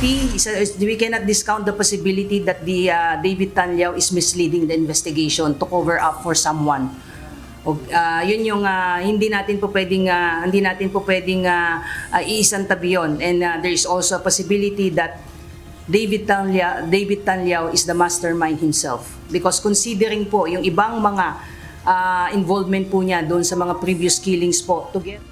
possibility, we cannot discount the possibility that the uh, David Tanliao is misleading the investigation to cover up for someone. Ah, yun yung ah, hindi natin po pwedeng ah, hindi natin po pwedeng ah, ah, iisang tabi yun. And ah, there is also a possibility that David Tanliao, David Tanliao is the mastermind himself. Because considering po yung ibang mga ah, involvement po niya doon sa mga previous killings po together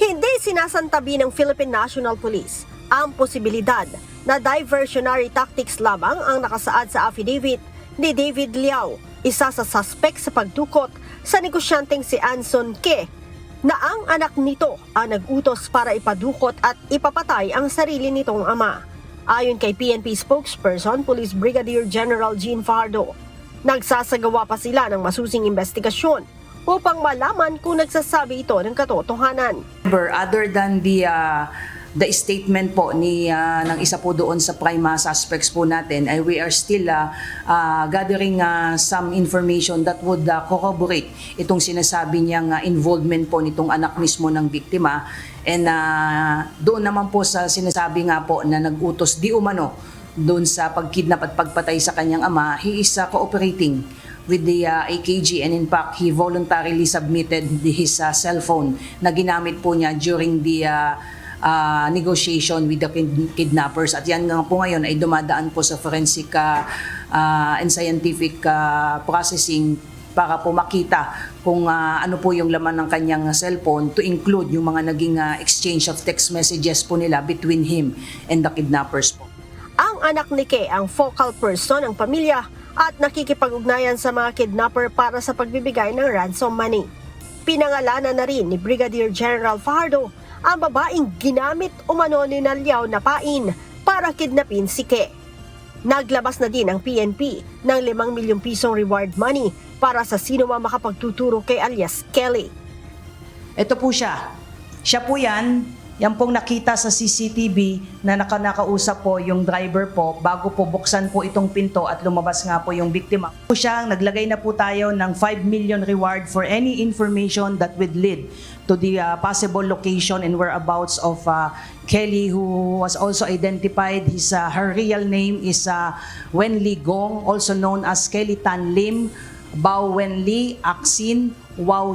Hindi sinasantabi ng Philippine National Police ang posibilidad na diversionary tactics lamang ang nakasaad sa affidavit ni David Liao, isa sa suspect sa pagdukot sa negosyanteng si Anson Ke, na ang anak nito ang nag-utos para ipadukot at ipapatay ang sarili nitong ama. Ayon kay PNP spokesperson, Police Brigadier General Jean Fardo, nagsasagawa pa sila ng masusing investigasyon upang malaman kung nagsasabi ito ng katotohanan. Other than the uh, the statement po ni uh, ng isa po doon sa prima suspects po natin ay we are still uh, uh, gathering uh, some information that would uh, corroborate itong sinasabi niyang uh, involvement po nitong anak mismo ng biktima. And uh, doon naman po sa sinasabi nga po na nag-utos di umano doon sa pagkidnap at pagpatay sa kanyang ama he is uh, cooperating with the uh, AKG and in fact he voluntarily submitted his uh, cell na ginamit po niya during the uh, uh, negotiation with the kid- kidnappers at yan nga po ngayon ay dumadaan po sa forensic uh, and scientific uh, processing para po makita kung uh, ano po yung laman ng kanyang cellphone to include yung mga naging uh, exchange of text messages po nila between him and the kidnappers po. Ang anak ni Ke ang focal person ng pamilya at nakikipag-ugnayan sa mga kidnapper para sa pagbibigay ng ransom money. Pinangalanan na rin ni Brigadier General Fajardo ang babaeng ginamit umano ni Nalyaw na pain para kidnapin si Ke. Naglabas na din ang PNP ng 5 milyong pisong reward money para sa sino man makapagtuturo kay alias Kelly. Ito po siya. Siya po yan. Yan pong nakita sa CCTV na nakanakausap po yung driver po bago po buksan po itong pinto at lumabas nga po yung biktima. Po siya, naglagay na po tayo ng 5 million reward for any information that would lead to the uh, possible location and whereabouts of uh, Kelly who was also identified. His, uh, her real name is uh, Wen Li Gong, also known as Kelly Tan Lim. Bao Wenli Axin Wow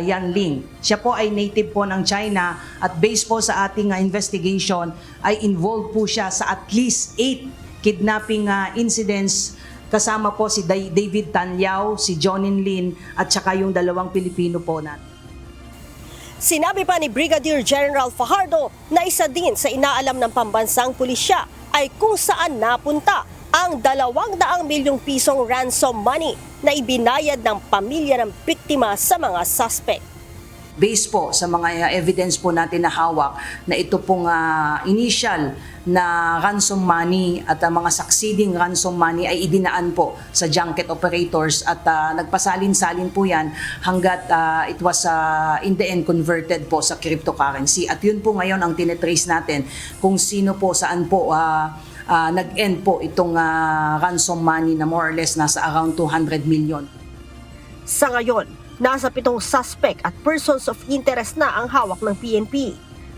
Yanling. Siya po ay native po ng China at based po sa ating uh, investigation ay involved po siya sa at least 8 kidnapping uh, incidents kasama po si David Tanyao, si Jonin Lin at saka yung dalawang Pilipino po natin. Sinabi pa ni Brigadier General Fajardo na isa din sa inaalam ng pambansang pulisya ay kung saan napunta ang 200 milyong pisong ransom money na ibinayad ng pamilya ng biktima sa mga suspect. based po sa mga uh, evidence po natin na hawak na ito pong uh, initial na ransom money at uh, mga succeeding ransom money ay idinaan po sa junket operators at uh, nagpasalin-salin po yan hanggat uh, it was uh, in the end converted po sa cryptocurrency at yun po ngayon ang tinetrace natin kung sino po saan po uh, uh, nag-end po itong uh, ransom money na more or less nasa around 200 million. Sa ngayon, nasa pitong suspect at persons of interest na ang hawak ng PNP.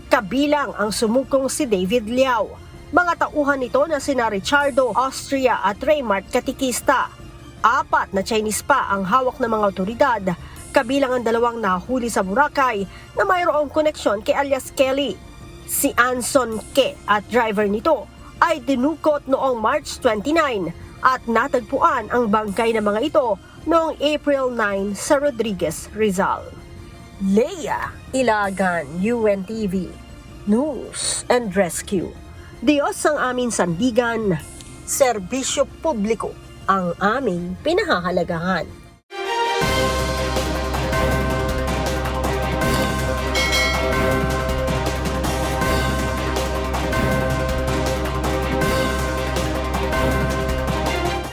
Kabilang ang sumukong si David Liao. Mga tauhan nito na sina Richardo, Austria at Raymart Katikista. Apat na Chinese pa ang hawak ng mga otoridad, kabilang ang dalawang nahuli sa Boracay na mayroong koneksyon kay alias Kelly. Si Anson Ke at driver nito ay dinukot noong March 29 at natagpuan ang bangkay ng mga ito noong April 9 sa Rodriguez, Rizal. Leia Ilagan, UNTV, News and Rescue. Diyos ang aming sandigan, serbisyo publiko ang aming pinahahalagahan.